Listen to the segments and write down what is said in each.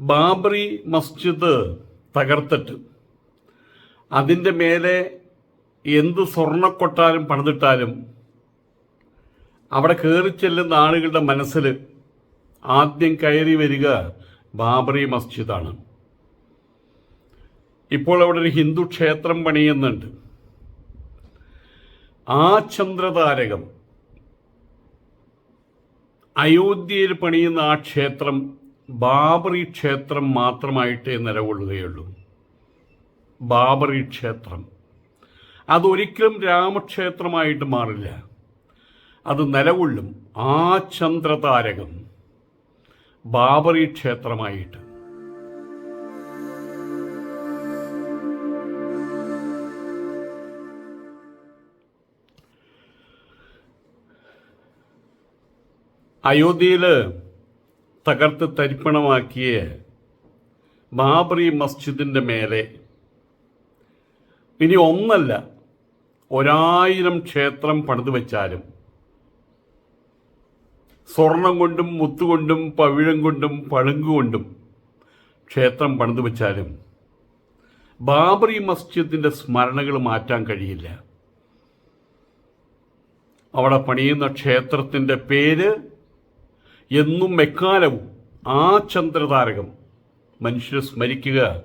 ബാബറി മസ്ജിദ് തകർത്തിട്ട് അതിന്റെ മേലെ എന്ത് സ്വർണക്കൊട്ടാലും പണിതിട്ടാലും അവിടെ കയറി ചെല്ലുന്ന ആളുകളുടെ മനസ്സിൽ ആദ്യം കയറി വരിക ബാബറി മസ്ജിദാണ്. ഇപ്പോൾ അവിടെ ഒരു ഹിന്ദു ക്ഷേത്രം പണിയുന്നുണ്ട്. ആ ചന്ദ്രതാരകം അയോധ്യയിൽ പണിയുന്ന ആ ക്ഷേത്രം ബാബറി ക്ഷേത്രം മാത്രമായിട്ടേ നിലകൊള്ളുകയുള്ളൂ. ബാബറി ക്ഷേത്രം. അതൊരിക്കലും രാമക്ഷേത്രമായിട്ട് മാറില്ല. അത് നിലകൊള്ളും ആ ചന്ദ്രതാരകം ബാബറി ക്ഷേത്രമായിട്ട്. അയോധ്യയിൽ തകർത്ത് തരിപ്പണമാക്കിയ ബാബറി മസ്ജിദിന്റെ മേലെ. ഇനി ഒന്നല്ല ഒരായിരം ക്ഷേത്രം പണിതു വെച്ചാലും. സ്വർണം കൊണ്ടും മുത്തുകൊണ്ടും പവിഴം കൊണ്ടും പളുങ്കുകൊണ്ടും ക്ഷേത്രം പണിതു വെച്ചാലും ബാബറി മസ്ജിദിന്റെ സ്മരണകൾ മാറ്റാൻ കഴിയില്ല. അവിടെ പണിയുന്ന ക്ഷേത്രത്തിന്റെ പേര് എന്നും എക്കാലവും ആ ചന്ദ്രതാരകം മനുഷ്യർ സ്മരിക്കുക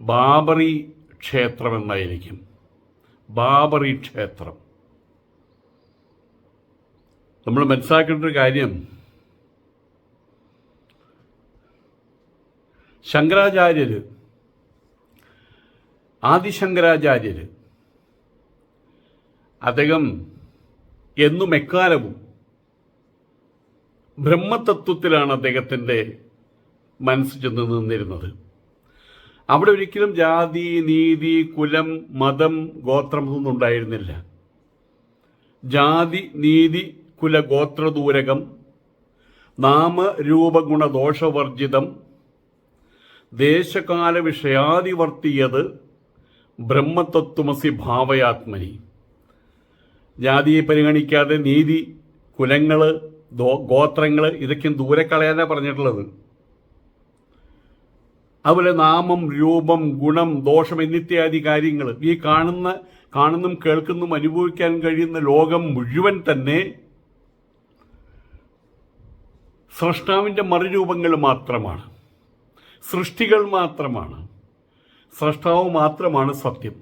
ബാബറി ക്ഷേത്രം എന്നായിരിക്കും ബാബറി ക്ഷേത്രം. നമ്മൾ മനസ്സിലാക്കേണ്ട ഒരു കാര്യം. ശങ്കരാചാര്യര് ആദിശങ്കരാചാര്യര് അദ്ദേഹം എന്നും എക്കാലവും ബ്രഹ്മതത്വത്തിലാണ് അദ്ദേഹത്തിന്റെ മനസ്സ് ചെന്ന് നിന്നിരുന്നത്. അവിടെ ഒരിക്കലും ജാതി നീതി കുലം മതം ഗോത്രം ഒന്നും ഉണ്ടായിരുന്നില്ല. ജാതി നീതി കുല ഗോത്രദൂരകം നാമരൂപഗുണ ദോഷവർജിതം ദേശകാല വിഷയാതിവർത്തിയത് ബ്രഹ്മതത്വമസി ഭാവയാത്മനി. ജാതിയെ പരിഗണിക്കാതെ നീതി കുലങ്ങൾ ഗോത്രങ്ങൾ ഇതൊക്കെയും ദൂരെ കളയാനാണ് പറഞ്ഞിട്ടുള്ളത്. അതുപോലെ നാമം രൂപം ഗുണം ദോഷം എന്നിത്യാദി കാര്യങ്ങൾ ഈ കാണുന്ന കാണുന്നും കേൾക്കുന്നും അനുഭവിക്കാൻ കഴിയുന്ന ലോകം മുഴുവൻ തന്നെ സ്രഷ്ടാവിന്റെ മറുരൂപങ്ങൾ മാത്രമാണ്. സൃഷ്ടികൾ മാത്രമാണ്. സ്രഷ്ടാവ് മാത്രമാണ് സത്യം.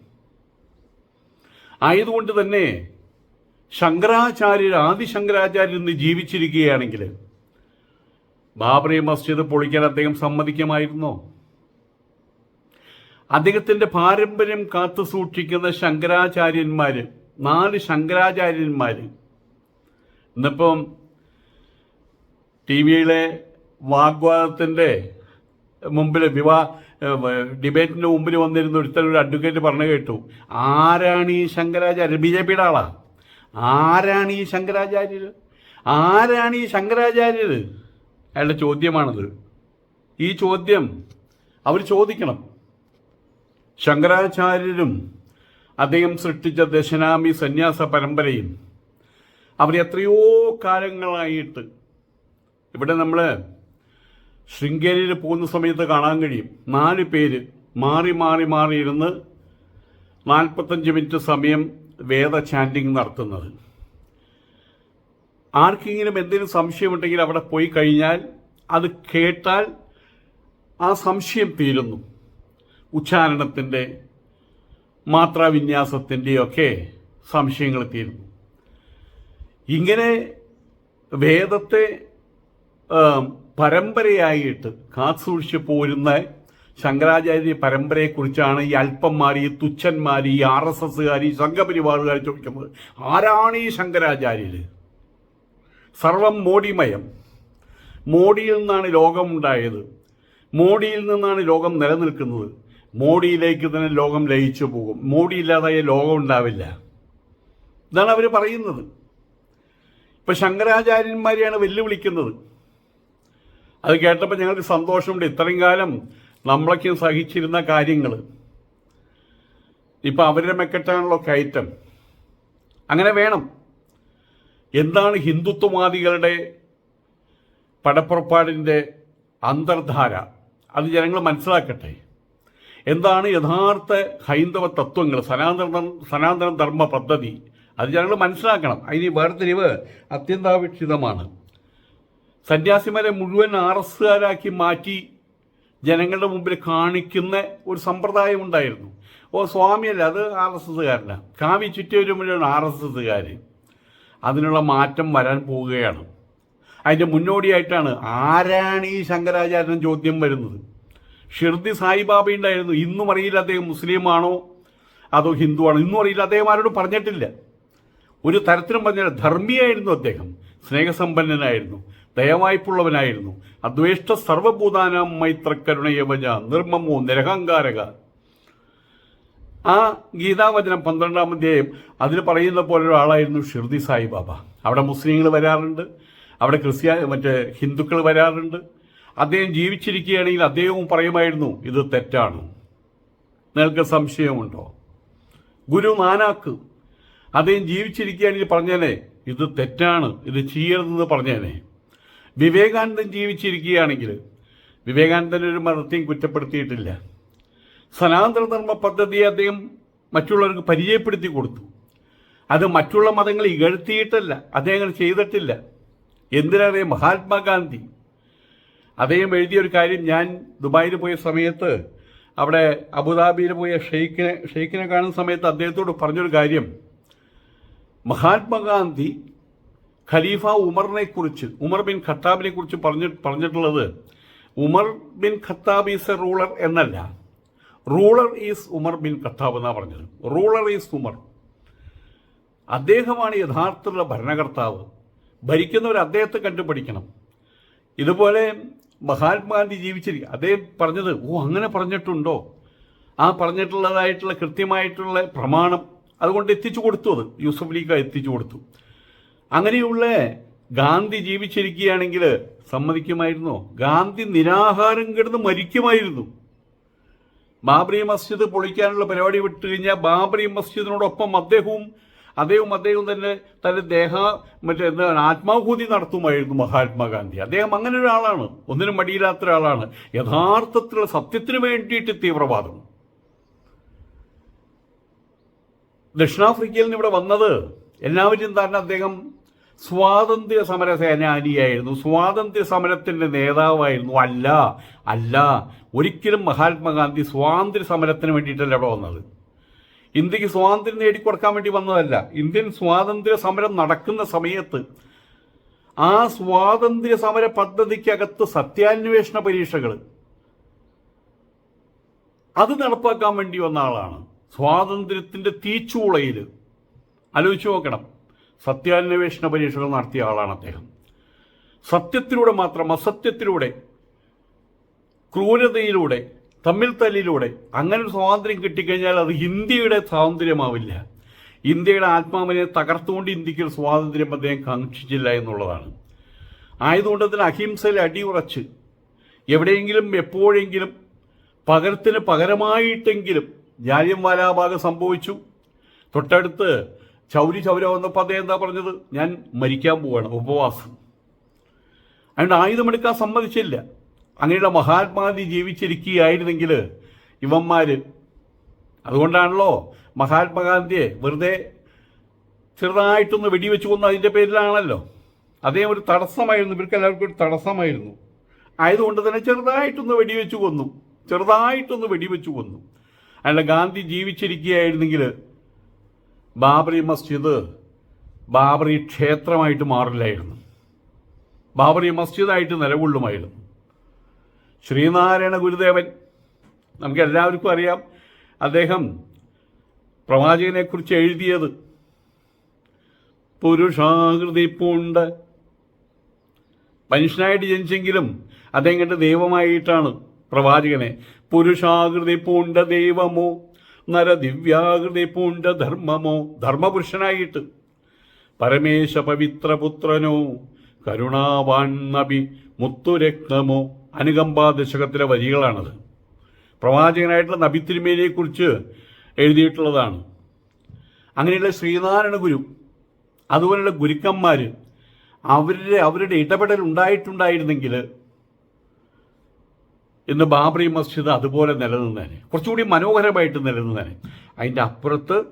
ആയതുകൊണ്ട് തന്നെ ശങ്കരാചാര്യർ ആദി ശങ്കരാചാര്യർ ഇന്ന് ജീവിച്ചിരിക്കുകയാണെങ്കിൽ ബാബറി മസ്ജിദ് പൊളിക്കാൻ അദ്ദേഹം സമ്മതിക്കുമായിരുന്നോ? അദ്ദേഹത്തിന്റെ പാരമ്പര്യം കാത്തു സൂക്ഷിക്കുന്ന ശങ്കരാചാര്യന്മാര് നാല് ശങ്കരാചാര്യന്മാര് ഇന്നിപ്പം ടി വിയിലെ വാഗ്വാദത്തിന്റെ മുമ്പിൽ വിവാ ഡിബേറ്റിന്റെ മുമ്പിൽ വന്നിരുന്ന ഒരുത്തൻ ഒരു അഡ്വക്കേറ്റ് പറഞ്ഞു കേട്ടു. ആരാണ് ഈ ശങ്കരാചാര്യ ബി ജെ പിയുടെ ആളാ. ആരാണ് ഈ ശങ്കരാചാര്യർ ആരാണ് ഈ ശങ്കരാചാര്യർ അയാളുടെ ചോദ്യമാണത്. ഈ ചോദ്യം അവർ ചോദിക്കണം. ശങ്കരാചാര്യരും അദ്ദേഹം സൃഷ്ടിച്ച ദശനാമി സന്യാസ പരമ്പരയും അവർ എത്രയോ കാലങ്ങളായിട്ട് ഇവിടെ നമ്മൾ ശൃംഗേരിയിൽ പോകുന്ന സമയത്ത് കാണാൻ കഴിയും. നാല് പേര് മാറി മാറി മാറിയിരുന്ന് നാൽപ്പത്തഞ്ച് മിനിറ്റ് സമയം വേദ ചാന്റിങ് നടത്തുന്നത്. ആർക്കെങ്കിലും എന്തെങ്കിലും സംശയമുണ്ടെങ്കിൽ അവിടെ പോയി കഴിഞ്ഞാൽ അത് കേട്ടാൽ ആ സംശയം തീരുന്നു. ഉച്ചാരണത്തിന്റെ മാത്രാവിന്യാസത്തിന്റെയൊക്കെ സംശയങ്ങൾ തീരുന്നു. ഇങ്ങനെ വേദത്തെ പരമ്പരയായിട്ട് കാത്തുസൂക്ഷിച്ച് പോരുന്ന ശങ്കരാചാര്യ പരമ്പരയെക്കുറിച്ചാണ് ഈ അല്പന്മാർ ഈ തുച്ഛന്മാർ ഈ ആർ എസ് എസ്സുകാർ ഈ സംഘപരിവാറുകാർ ചോദിക്കുന്നത്. ആരാണ് ഈ ശങ്കരാചാര്യർ സർവം മോഡിമയം മോഡിയിൽ നിന്നാണ് ലോകം ഉണ്ടായത് മോഡിയിൽ നിന്നാണ് ലോകം നിലനിൽക്കുന്നത്. മോഡിയിലേക്ക് തന്നെ ലോകം ലയിച്ചു പോകും. മോഡി ഇല്ലാതായ ലോകം ഉണ്ടാവില്ല. ഇതാണ് അവർ പറയുന്നത്. ഇപ്പം ശങ്കരാചാര്യന്മാരെയാണ് വെല്ലുവിളിക്കുന്നത്. അത് കേട്ടപ്പോൾ ഞങ്ങൾക്ക് സന്തോഷമുണ്ട്. ഇത്രയും കാലം നമ്മളൊക്കെ സഹിച്ചിരുന്ന കാര്യങ്ങൾ ഇപ്പം അവരുടെ മെക്കെട്ടാണല്ലോ കയറ്റം. അങ്ങനെ വേണം. എന്താണ് ഹിന്ദുത്വവാദികളുടെ പടപ്പുറപ്പാടിന്റെ അന്തർധാര? അത് ജനങ്ങൾ മനസ്സിലാക്കട്ടെ. എന്താണ് യഥാർത്ഥ ഹൈന്ദവ തത്വങ്ങൾ സനാതന സനാതന ധർമ്മ പദ്ധതി. അത് ജനങ്ങൾ മനസ്സിലാക്കണം. അതിന് വേർതിരിവ് അത്യന്താപേക്ഷിതമാണ്. സന്യാസിമാരെ മുഴുവൻ ആർ എസ്സുകാരാക്കി മാറ്റി ജനങ്ങളുടെ മുമ്പിൽ കാണിക്കുന്ന ഒരു സമ്പ്രദായം ഉണ്ടായിരുന്നു. ഓ സ്വാമിയല്ല അത് ആർ എസ് എസ്സുകാരനാണ് കാവി ചുറ്റിയൊരു മുഴുവൻ ആർ എസ് എസ്സുകാർ. അതിനുള്ള മാറ്റം വരാൻ പോവുകയാണ്. അതിന്റെ മുന്നോടിയായിട്ടാണ് ആരാണ് ഈ ശങ്കരാചാര്യൻ ചോദ്യം വരുന്നത്? ഷിർദി സായിബാബ ഉണ്ടായിരുന്നു. ഇന്നും അറിയില്ല അദ്ദേഹം മുസ്ലിമാണോ അതോ ഹിന്ദുവാണോ ഇന്നും അറിയില്ല. അദ്ദേഹം ആരോടും പറഞ്ഞിട്ടില്ല. ഒരു തരത്തിലും പറഞ്ഞ ധർമ്മിയായിരുന്നു അദ്ദേഹം. സ്നേഹസമ്പന്നനായിരുന്നു ദയവായ്പുള്ളവനായിരുന്നു. അദ്വേഷ്ട സർവഭൂതാനാം മൈത്രക്കരുണയവജ നിർമ്മമോ നിരഹങ്കാരക. ആ ഗീതാവചനം പന്ത്രണ്ടാം അധ്യായം അതിൽ പറയുന്ന പോലെ ഒരാളായിരുന്നു ഷിർദി സായിബാബ. അവിടെ മുസ്ലിങ്ങൾ വരാറുണ്ട് അവിടെ ക്രിസ്ത്യ മറ്റേ ഹിന്ദുക്കൾ വരാറുണ്ട്. അദ്ദേഹം ജീവിച്ചിരിക്കുകയാണെങ്കിൽ അദ്ദേഹവും പറയുമായിരുന്നു ഇത് തെറ്റാണ്. നിങ്ങൾക്ക് സംശയമുണ്ടോ? ഗുരു നാനാക്ക് അദ്ദേഹം ജീവിച്ചിരിക്കുകയാണെങ്കിൽ പറഞ്ഞേനെ ഇത് തെറ്റാണ്. ഇത് ചെയ്യരുതെന്ന് പറഞ്ഞേനെ. വിവേകാനന്ദൻ ജീവിച്ചിരിക്കുകയാണെങ്കിൽ വിവേകാനന്ദൻ ഒരു മതത്തെയും കുറ്റപ്പെടുത്തിയിട്ടില്ല. സനാതന ധർമ്മ പദ്ധതിയെ അദ്ദേഹം മറ്റുള്ളവർക്ക് പരിചയപ്പെടുത്തി കൊടുത്തു. അത് മറ്റുള്ള മതങ്ങൾ ഇകഴ്ത്തിയിട്ടല്ല അദ്ദേഹം ചെയ്തിട്ടില്ല. എന്തിനാണ് മഹാത്മാഗാന്ധി? അദ്ദേഹം എഴുതിയ ഒരു കാര്യം ഞാൻ ദുബായിൽ പോയ സമയത്ത് അവിടെ അബുദാബിയിൽ പോയ ഷെയ്ഖിനെ ഷെയ്ഖിനെ കാണുന്ന സമയത്ത് അദ്ദേഹത്തോട് പറഞ്ഞൊരു കാര്യം. മഹാത്മാഗാന്ധി ഖലീഫ ഉമറിനെ കുറിച്ച് ഉമർ ബിൻ ഖത്താബിനെ കുറിച്ച് പറഞ്ഞ പറഞ്ഞിട്ടുള്ളത് Umar bin Khattab is a ruler എന്നല്ല. Ruler is Umar bin Khattab എന്നാണ് പറഞ്ഞത്. Ruler is Umar. അദ്ദേഹമാണ് യഥാർത്ഥത്തിലുള്ള ഭരണകർത്താവ്. ഭരിക്കുന്നവർ അദ്ദേഹത്തെ കണ്ടുപഠിക്കണം ഇതുപോലെ മഹാത്മാഗാന്ധി ജീവിച്ചിരിക്കുക അദ്ദേഹം പറഞ്ഞത് ഓ അങ്ങനെ പറഞ്ഞിട്ടുണ്ടോ? ആ പറഞ്ഞിട്ടുള്ളതായിട്ടുള്ള കൃത്യമായിട്ടുള്ള പ്രമാണം അതുകൊണ്ട് എത്തിച്ചു കൊടുത്തു അത്. യൂസഫ് ലീഗ എത്തിച്ചു കൊടുത്തു. അങ്ങനെയുള്ള ഗാന്ധി ജീവിച്ചിരിക്കുകയാണെങ്കിൽ സമ്മതിക്കുമായിരുന്നോ? ഗാന്ധി നിരാഹാരം കിടന്ന് മരിക്കുമായിരുന്നു. ബാബറി മസ്ജിദ് പൊളിക്കാനുള്ള പരിപാടി വിട്ടു കഴിഞ്ഞാൽ ബാബറി മസ്ജിദിനോടൊപ്പം അദ്ദേഹവും അദ്ദേഹവും അദ്ദേഹം തന്നെ തന്റെ ദേഹ മറ്റേ എന്താണ് ആത്മാഹൂതി നടത്തുമായിരുന്നു മഹാത്മാഗാന്ധി അദ്ദേഹം അങ്ങനെ ഒരാളാണ്. ഒന്നിനും മടിയില്ലാത്ത ഒരാളാണ്. യഥാർത്ഥത്തിലുള്ള സത്യത്തിന് വേണ്ടിയിട്ട് തീവ്രവാദം. ദക്ഷിണാഫ്രിക്കയിൽ നിന്ന് ഇവിടെ വന്നത് എല്ലാവരും തന്നെ അദ്ദേഹം സ്വാതന്ത്ര്യ സമര സേനാനിയായിരുന്നു. സ്വാതന്ത്ര്യ സമരത്തിന്റെ നേതാവായിരുന്നു. അല്ല അല്ല ഒരിക്കലും മഹാത്മാഗാന്ധി സ്വാതന്ത്ര്യ സമരത്തിന് വേണ്ടിയിട്ടല്ല ഇവിടെ വന്നത്. ഇന്ത്യയ്ക്ക് സ്വാതന്ത്ര്യം നേടിക്കൊടുക്കാൻ വേണ്ടി വന്നതല്ല. ഇന്ത്യൻ സ്വാതന്ത്ര്യ സമരം നടക്കുന്ന സമയത്ത് ആ സ്വാതന്ത്ര്യ സമര പദ്ധതിക്കകത്ത് സത്യാന്വേഷണ പരീക്ഷകൾ അത് നടപ്പാക്കാൻ വേണ്ടി വന്ന ആളാണ്. സ്വാതന്ത്ര്യത്തിന്റെ തീച്ചൂളയിൽ. ആലോചിച്ച് നോക്കണം. സത്യാന്വേഷണ പരീക്ഷകൾ നടത്തിയ ആളാണ് അദ്ദേഹം. സത്യത്തിലൂടെ മാത്രം അസത്യത്തിലൂടെ ക്രൂരതയിലൂടെ തമ്മിൽ തല്ലിലൂടെ അങ്ങനെ ഒരു സ്വാതന്ത്ര്യം കിട്ടിക്കഴിഞ്ഞാൽ അത് ഇന്ത്യയുടെ സ്വാതന്ത്ര്യമാവില്ല. ഇന്ത്യയുടെ ആത്മാവിനെ തകർത്തുകൊണ്ട് ഇന്ത്യയ്ക്ക് സ്വാതന്ത്ര്യം അദ്ദേഹം കാക്ഷിച്ചില്ല എന്നുള്ളതാണ്. ആയതുകൊണ്ട് തന്നെ അഹിംസയിൽ അടിയുറച്ച് എവിടെയെങ്കിലും എപ്പോഴെങ്കിലും പകരത്തിന് പകരമായിട്ടെങ്കിലും ജാലിയം വാലാബാഗ് സംഭവിച്ചു. തൊട്ടടുത്ത് ചൗരി ചൗര വന്നപ്പോൾ അദ്ദേഹം എന്താ പറഞ്ഞത്? ഞാൻ മരിക്കാൻ പോവാണ് ഉപവാസം. അതുകൊണ്ട് ആയുധമെടുക്കാൻ സമ്മതിച്ചില്ല. അങ്ങനെയുള്ള മഹാത്മാഗാന്ധി ജീവിച്ചിരിക്കുകയായിരുന്നെങ്കിൽ ഇവന്മാർ അതുകൊണ്ടാണല്ലോ മഹാത്മാഗാന്ധിയെ വെറുതെ ചെറുതായിട്ടൊന്ന് വെടിവെച്ച് കൊന്നു അതിന്റെ പേരിലാണല്ലോ. അതേ ഒരു തടസ്സമായിരുന്നു ഇവർക്ക് എല്ലാവർക്കും ഒരു തടസ്സമായിരുന്നു. ആയതുകൊണ്ട് തന്നെ ചെറുതായിട്ടൊന്ന് വെടിവെച്ച് കൊന്നു ചെറുതായിട്ടൊന്ന് വെടിവെച്ച് കൊന്നു. അയാളുടെ ഗാന്ധി ജീവിച്ചിരിക്കുകയായിരുന്നെങ്കിൽ ബാബറി മസ്ജിദ് ബാബറി ക്ഷേത്രമായിട്ട് മാറില്ലായിരുന്നു. ബാബറി മസ്ജിദായിട്ട് നിലകൊള്ളുമായിരുന്നു. ശ്രീനാരായണ ഗുരുദേവൻ നമുക്ക് എല്ലാവർക്കും അറിയാം അദ്ദേഹം പ്രവാചകനെക്കുറിച്ച് എഴുതിയത് പുരുഷാകൃതി പൂണ്ട് മനുഷ്യനായിട്ട് ജനിച്ചെങ്കിലും അദ്ദേഹം കണ്ട് ദൈവമായിട്ടാണ് പ്രവാചകനെ. പുരുഷാകൃതി പൂണ്ട ദൈവമോ? നരദിവ്യാകൃതി പൂണ്ട ധർമ്മമോ? ധർമ്മപുരുഷനായിട്ട്. പരമേശ പവിത്രപുത്രനോ? കരുണാവാൻ നബി മുത്തുരക്തമോ അനുകമ്പാ ദശകത്തിലെ വരികളാണത്. പ്രവാചകനായിട്ടുള്ള നബി തിരുമേനിയെക്കുറിച്ച് എഴുതിയിട്ടുള്ളതാണ്. അങ്ങനെയുള്ള ശ്രീനാരായണ ഗുരു അതുപോലെയുള്ള ഗുരുക്കന്മാർ അവരുടെ അവരുടെ ഇടപെടൽ ഉണ്ടായിട്ടുണ്ടായിരുന്നെങ്കിൽ ഇന്ന് ബാബറി മസ്ജിദ് അതുപോലെ നിലനിന്നേനെ. കുറച്ചുകൂടി മനോഹരമായിട്ട് നിലനിന്നേനെ. അതിന്റെ അപ്പുറത്ത്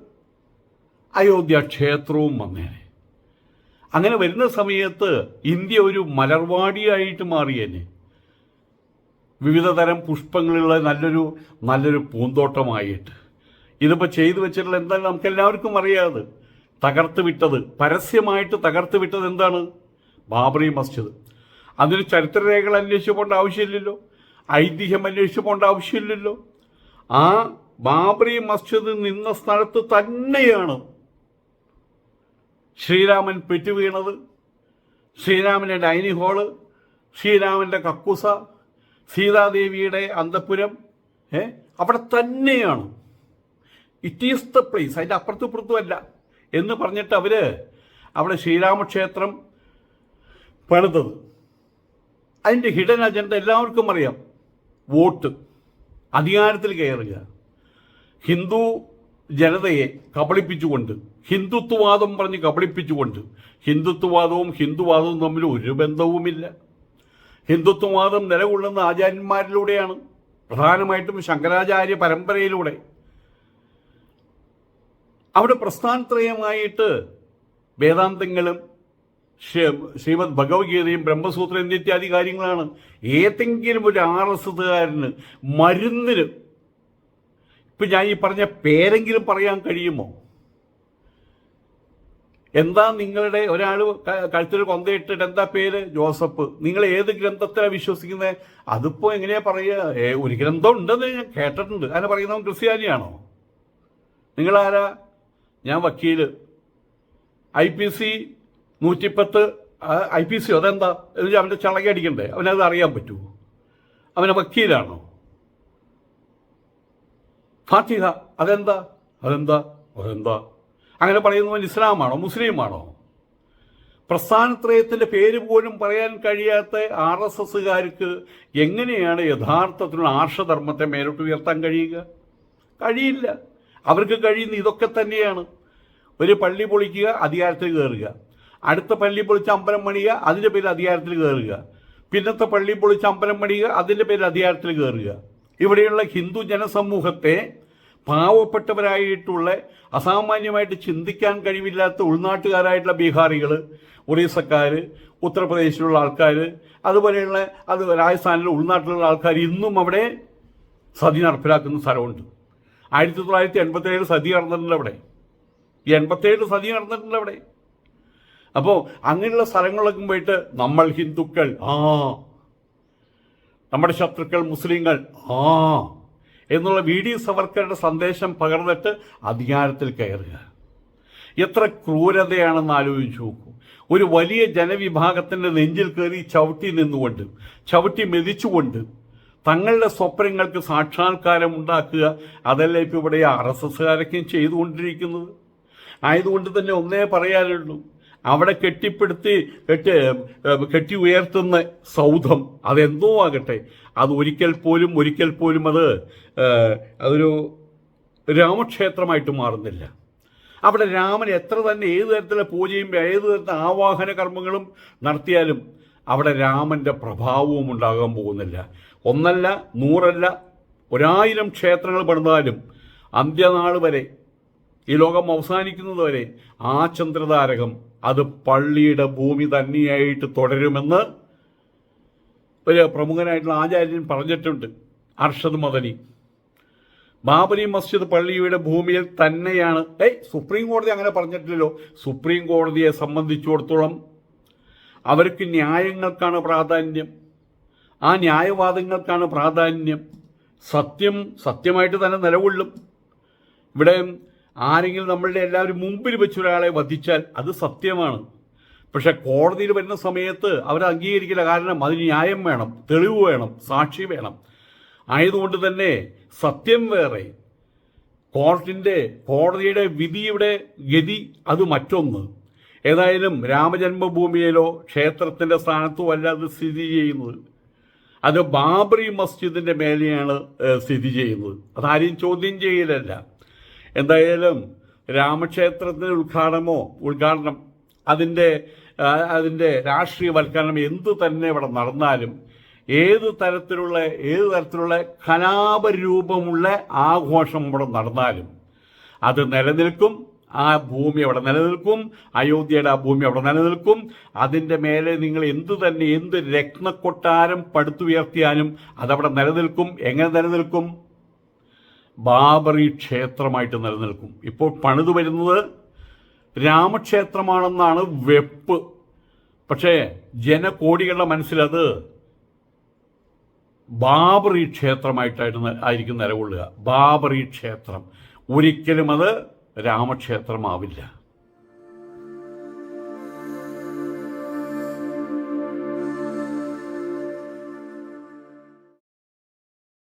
അയോധ്യ ക്ഷേത്രവും വന്നേനെ. അങ്ങനെ വരുന്ന സമയത്ത് ഇന്ത്യ ഒരു മലർവാടിയായിട്ട് മാറിയേനെ. വിവിധ തരം പുഷ്പങ്ങളുള്ള നല്ലൊരു നല്ലൊരു പൂന്തോട്ടമായിട്ട്. ഇതിപ്പോൾ ചെയ്തു വെച്ചിട്ടുള്ള എന്താണ് നമുക്ക് എല്ലാവർക്കും അറിയാതെ. തകർത്ത് വിട്ടത് പരസ്യമായിട്ട് തകർത്ത് വിട്ടത് എന്താണ്? ബാബറി മസ്ജിദ്. അതിന് ചരിത്രരേഖകൾ അന്വേഷിച്ചു പോകേണ്ട ആവശ്യമില്ലല്ലോ. ഐതിഹ്യം അന്വേഷിച്ചു ആവശ്യമില്ലല്ലോ. ആ ബാബറി മസ്ജിദ് നിന്ന സ്ഥലത്ത് തന്നെയാണ് ശ്രീരാമൻ പെറ്റു വീണത് ശ്രീരാമന്റെ ഡൈനിങ് ഹാൾ ശ്രീരാമന്റെ കക്കൂസ സീതാദേവിയുടെ അന്തപുരം ഏ? അവിടെ തന്നെയാണ്. ഇറ്റ് ഈസ് ദ പ്ലേസ് അതിന്റെ അപ്പുറത്തും ഇപ്പുറത്തും അല്ല. എന്ന് പറഞ്ഞിട്ട് അവർ അവിടെ ശ്രീരാമക്ഷേത്രം പണിതത്. അതിന്റെ ഹിഡൻ അജണ്ട എല്ലാവർക്കും അറിയാം. വോട്ട് അധികാരത്തിൽ കയറുക. ഹിന്ദു ജനതയെ കബളിപ്പിച്ചുകൊണ്ട് ഹിന്ദുത്വവാദം പറഞ്ഞ് കബളിപ്പിച്ചുകൊണ്ട് ഹിന്ദുത്വവാദവും ഹിന്ദുവാദവും തമ്മിൽ ഒരു ബന്ധവുമില്ല. ഹിന്ദുത്വവാദം നിലകൊള്ളുന്ന ആചാര്യന്മാരിലൂടെയാണ് പ്രധാനമായിട്ടും ശങ്കരാചാര്യ പരമ്പരയിലൂടെ. അവിടെ പ്രസ്ഥാനത്രയമായിട്ട് വേദാന്തങ്ങളും ശ്രീമദ് ഭഗവത്ഗീതയും ബ്രഹ്മസൂത്രം എന്നിത്യാദി കാര്യങ്ങളാണ്. ഏതെങ്കിലും ഒരു ആർ എസ് എസുകാരന് മരുന്നിന് ഇപ്പൊ ഞാൻ ഈ പറഞ്ഞ പേരെങ്കിലും പറയാൻ കഴിയുമോ? എന്താ നിങ്ങളുടെ ഒരാൾ കഴുത്തിൽ കൊന്തയിട്ടിട്ട് എന്താ പേര്? ജോസഫ്. നിങ്ങൾ ഏത് ഗ്രന്ഥത്തിലാണ് വിശ്വസിക്കുന്നത് അതിപ്പോ എങ്ങനെയാ പറയുക? ഒരു ഗ്രന്ഥം ഉണ്ടെന്ന് ഞാൻ കേട്ടിട്ടുണ്ട്. അങ്ങനെ പറയുന്നവൻ ക്രിസ്ത്യാനിയാണോ? നിങ്ങളാരാ? ഞാൻ വക്കീൽ. ഐ പി സി നൂറ്റിപ്പത്ത് ഐ പി സി അതെന്താ? എന്ന് വെച്ചാൽ അവന്റെ ചളകി അടിക്കണ്ടേ? അവനത് അറിയാൻ പറ്റുമോ? അവനെ വക്കീലാണോ? ഫാത്തിഹ അതെന്താ? അതെന്താ? അതെന്താ? അങ്ങനെ പറയുന്നവൻ ഇസ്ലാമാണോ? മുസ്ലിമാണോ? പ്രസ്ഥാനത്രയത്തിന്റെ പേര് പോലും പറയാൻ കഴിയാത്ത ആർ എസ് എസ്സുകാർക്ക് എങ്ങനെയാണ് യഥാർത്ഥത്തിലുള്ള ആർഷധർമ്മത്തെ മേലോട്ട് ഉയർത്താൻ കഴിയുക? കഴിയില്ല. അവർക്ക് കഴിയുന്ന ഇതൊക്കെ തന്നെയാണ്. ഒരു പള്ളി പൊളിക്കുക അധികാരത്തിൽ കയറുക. അടുത്ത പള്ളി പൊളിച്ച് അമ്പലം പണിയുക അതിന്റെ പേരിൽ അധികാരത്തിൽ കയറുക. പിന്നത്തെ പള്ളി പൊളിച്ച് അമ്പലം പണിയുക അതിന്റെ പേരിൽ അധികാരത്തിൽ കയറുക. ഇവിടെയുള്ള ഹിന്ദു ജനസമൂഹത്തെ പാവപ്പെട്ടവരായിട്ടുള്ള അസാമാന്യമായിട്ട് ചിന്തിക്കാൻ കഴിവില്ലാത്ത ഉൾനാട്ടുകാരായിട്ടുള്ള ബീഹാറികൾ ഒറീസക്കാർ ഉത്തർപ്രദേശിലുള്ള ആൾക്കാർ അതുപോലെയുള്ള അത് രാജസ്ഥാനിലെ ഉൾനാട്ടിലുള്ള ആൾക്കാർ ഇന്നും അവിടെ സതി നടപ്പിലാക്കുന്ന സ്ഥലമുണ്ട്. ആയിരത്തി തൊള്ളായിരത്തി എൺപത്തേഴ് സതി നടന്നിട്ടുണ്ട് അവിടെ എൺപത്തി എൺപത്തേഴ് സതി നടന്നിട്ടുണ്ട് അവിടെ അപ്പോൾ അങ്ങനെയുള്ള സ്ഥലങ്ങളിലൊക്കെ പോയിട്ട് നമ്മൾ ഹിന്ദുക്കൾ ആ. നമ്മുടെ ശത്രുക്കൾ മുസ്ലിങ്ങൾ ആ. എന്നുള്ള വി ഡി സവർക്കറുടെ സന്ദേശം പകർന്നിട്ട് അധികാരത്തിൽ കയറുക. എത്ര ക്രൂരതയാണെന്ന് ആലോചിച്ചു നോക്കൂ. ഒരു വലിയ ജനവിഭാഗത്തിന്റെ നെഞ്ചിൽ കയറി ചവിട്ടി നിന്നുകൊണ്ട് ചവിട്ടി മെതിച്ചുകൊണ്ട് തങ്ങളുടെ സ്വപ്നങ്ങൾക്ക് സാക്ഷാത്കാരം ഉണ്ടാക്കുക അതല്ലേ ഇപ്പോൾ ഇവിടെ ആർ എസ് എസ്സുകാരൊക്കെയും ചെയ്തുകൊണ്ടിരിക്കുന്നത്? ആയതുകൊണ്ട് തന്നെ ഒന്നേ പറയാനുള്ളൂ. അവിടെ കെട്ടിപ്പിടുത്തി കെട്ടി കെട്ടി ഉയർത്തുന്ന സൗധം. അതെന്തോ ആകട്ടെ. അത് ഒരിക്കൽ പോലും ഒരിക്കൽ പോലും അത് അതൊരു രാമക്ഷേത്രമായിട്ട് മാറുന്നില്ല. അവിടെ രാമൻ എത്ര തന്നെ ഏത് തരത്തിലുള്ള പൂജയും ഏത് തരത്തിലെ ആവാഹന കർമ്മങ്ങളും നടത്തിയാലും അവിടെ രാമന്റെ പ്രഭാവവും ഉണ്ടാകാൻ പോകുന്നില്ല. ഒന്നല്ല നൂറല്ല ഒരായിരം ക്ഷേത്രങ്ങൾ പണിതാലും അന്ത്യനാൾ വരെ ഈ ലോകം അവസാനിക്കുന്നത് വരെ ആ ചന്ദ്രതാരകം അത് പള്ളിയുടെ ഭൂമി തന്നെയായിട്ട് തുടരുമെന്ന് ഒരു പ്രമുഖനായിട്ടുള്ള ആചാര്യൻ പറഞ്ഞിട്ടുണ്ട്. അർഷദ് മദനി. ബാബരി മസ്ജിദ് പള്ളിയുടെ ഭൂമിയിൽ തന്നെയാണ്. ഏയ് സുപ്രീം കോടതി അങ്ങനെ പറഞ്ഞിട്ടില്ലല്ലോ. സുപ്രീം കോടതിയെ സംബന്ധിച്ചിടത്തോളം അവർക്ക് ന്യായങ്ങൾക്കാണ് പ്രാധാന്യം. ആ ന്യായവാദങ്ങൾക്കാണ് പ്രാധാന്യം. സത്യം സത്യമായിട്ട് തന്നെ നിലകൊള്ളും. ഇവിടെ ആരെങ്കിലും നമ്മളുടെ എല്ലാവരും മുമ്പിൽ വെച്ച് ഒരാളെ വധിച്ചാൽ അത് സത്യമാണ്. പക്ഷെ കോടതിയിൽ വരുന്ന സമയത്ത് അവർ അംഗീകരിക്കില്ല. കാരണം അതിന് ന്യായം വേണം തെളിവ് വേണം സാക്ഷി വേണം. ആയതുകൊണ്ട് തന്നെ സത്യം വേറെ. കോർട്ടിന്റെ കോടതിയുടെ വിധിയുടെ ഗതി അത് മറ്റൊന്ന്. ഏതായാലും രാമജന്മഭൂമിയിലോ ക്ഷേത്രത്തിന്റെ സ്ഥാനത്തോ അല്ല അത് സ്ഥിതി ചെയ്യുന്നത്. അത് ബാബറി മസ്ജിദിന്റെ മേലെയാണ് സ്ഥിതി ചെയ്യുന്നത്. അതാരും ചോദ്യം ചെയ്യലല്ല. എന്തായാലും രാമക്ഷേത്രത്തിന്റെ ഉദ്ഘാടനമോ ഉദ്ഘാടനം അതിന്റെ അതിന്റെ രാഷ്ട്രീയവൽക്കരണം എന്തു തന്നെ ഇവിടെ നടന്നാലും ഏത് തരത്തിലുള്ള ഏത് തരത്തിലുള്ള കലാപരൂപമുള്ള ആഘോഷം ഇവിടെ നടന്നാലും അത് നിലനിൽക്കും. ആ ഭൂമി അവിടെ നിലനിൽക്കും. അയോധ്യയുടെ ആ ഭൂമി അവിടെ നിലനിൽക്കും. അതിന്റെ മേലെ നിങ്ങൾ എന്ത് തന്നെ എന്ത് രത്നക്കൊട്ടാരം പടുത്തുയർത്തിയാലും അതവിടെ നിലനിൽക്കും. എങ്ങനെ നിലനിൽക്കും? ബാബറി ക്ഷേത്രമായിട്ട് നിലനിൽക്കും. ഇപ്പോൾ പണിതു വരുന്നത് രാമക്ഷേത്രമാണെന്നാണ് വെപ്പ്. പക്ഷേ ജനകോടികളുടെ മനസ്സിലത് ബാബറി ക്ഷേത്രമായിട്ടായിട്ട് ന- ആയിരിക്കും നിലകൊള്ളുക. ബാബറി ക്ഷേത്രം. ഒരിക്കലും അത് രാമക്ഷേത്രമാവില്ല.